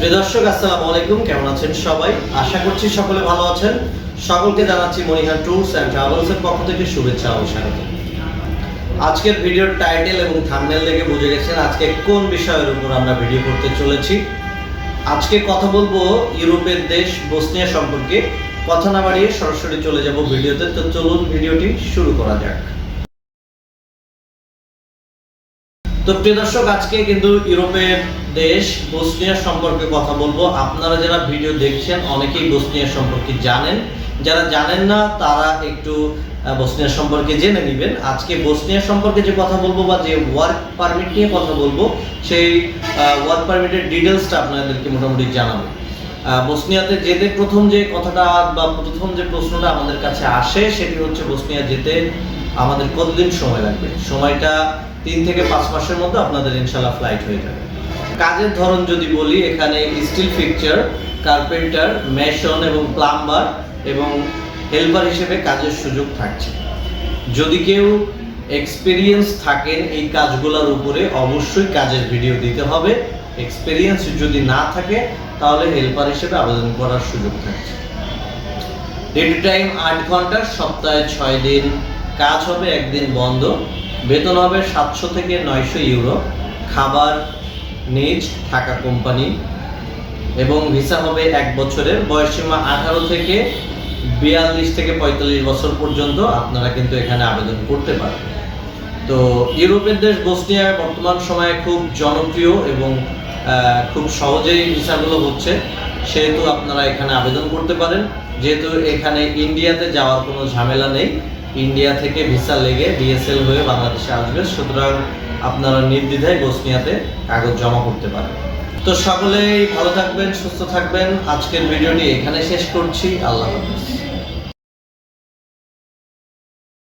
প্রিয় দর্শক, আসসালামু আলাইকুম। কেমন আছেন সবাই? আশা করছি সকলে ভালো আছেন। সকলকে জানাচ্ছি মনিহার ট্যুরস পক্ষ থেকে শুভেচ্ছা ও স্বাগত। আজকের ভিডিওর টাইটেল এবং থাম্বনেল দেখে বুঝে গেছেন আজকে কোন বিষয়ের উপর আমরা ভিডিও করতে চলেছি। আজকে কথা বলব ইউরোপের দেশ বসনিয়া সম্পর্কে। কথা না বাড়িয়ে সরাসরি চলে যাব ভিডিওতে। তো চলুন ভিডিওটি শুরু করা যাক। তো প্রিয় দর্শক, আজকে কিন্তু ইউরোপের দেশ বসনিয়া সম্পর্কে কথা বলব। আপনারা যারা ভিডিও দেখছেন, অনেকেই বসনিয়া সম্পর্কে জানেন। যারা জানেন না, তারা একটু বসনিয়া সম্পর্কে জেনে নেবেন। আজকে বসনিয়া সম্পর্কে যে কথা বলব বা যে ওয়ার্ক পারমিট নিয়ে কথা বলব, সেই ওয়ার্ক পারমিটের ডিটেলসটা আপনাদেরকে মোটামুটি জানাব। বসনিয়াতে যেতে প্রথম যে কথাটা বা প্রথম যে প্রশ্নটা আমাদের কাছে আসে, সেটি হচ্ছে বসনিয়া যেতে আমাদের কতদিন সময় লাগবে? সময়টা তিন থেকে পাঁচ মাসের মধ্যে আপনাদের ইনশাল্লাহ ফ্লাইট হয়ে যাবে। কাজের ধরন যদি বলি, এখানে স্টিল ফিকচার কার্পেন্টার মেশন এবং প্লাম্বার এবং হেল্পার হিসেবে কাজের সুযোগ থাকছে। যদি কেউ এক্সপিরিয়েন্স থাকেন এই কাজগুলোর উপরে, অবশ্যই কাজের ভিডিও দিতে হবে। এক্সপিরিয়েন্স যদি না থাকে, তাহলে হেল্পার হিসেবে আবেদন করার সুযোগ থাকছে। ডিউটি টাইম আট ঘণ্টা, সপ্তাহে ছয় দিন। কাজ হবে একদিন বন্ধ। বেতন হবে সাতশো থেকে নয়শো ইউরো। খাবার নিজ থাকা কোম্পানি। এবং ভিসা হবে এক বছরের। বয়সীমা আঠারো থেকে বিয়াল্লিশ থেকে পঁয়তাল্লিশ বছর পর্যন্ত আপনারা কিন্তু এখানে আবেদন করতে পারেন তো ইউরোপের দেশ বসনিয়া বর্তমান সময়ে খুব জনপ্রিয় এবং খুব সহজেই ভিসাগুলো হচ্ছে। সেহেতু আপনারা এখানে আবেদন করতে পারেন। যেহেতু এখানে ইন্ডিয়াতে যাওয়ার কোনো ঝামেলা নেই। ইন্ডিয়া থেকে ভিসা লেগে ডিএসএল হয়ে বাংলাদেশে আসবে। সুতরাং আপনারা নির্দ্বিধায় বসনিয়াতে কাগজ জমা করতে পারেন। তো সকলেই ভালো থাকবেন, সুস্থ থাকবেন। আজকের ভিডিওটি এখানে শেষ করছি। আল্লাহ হাফিজ।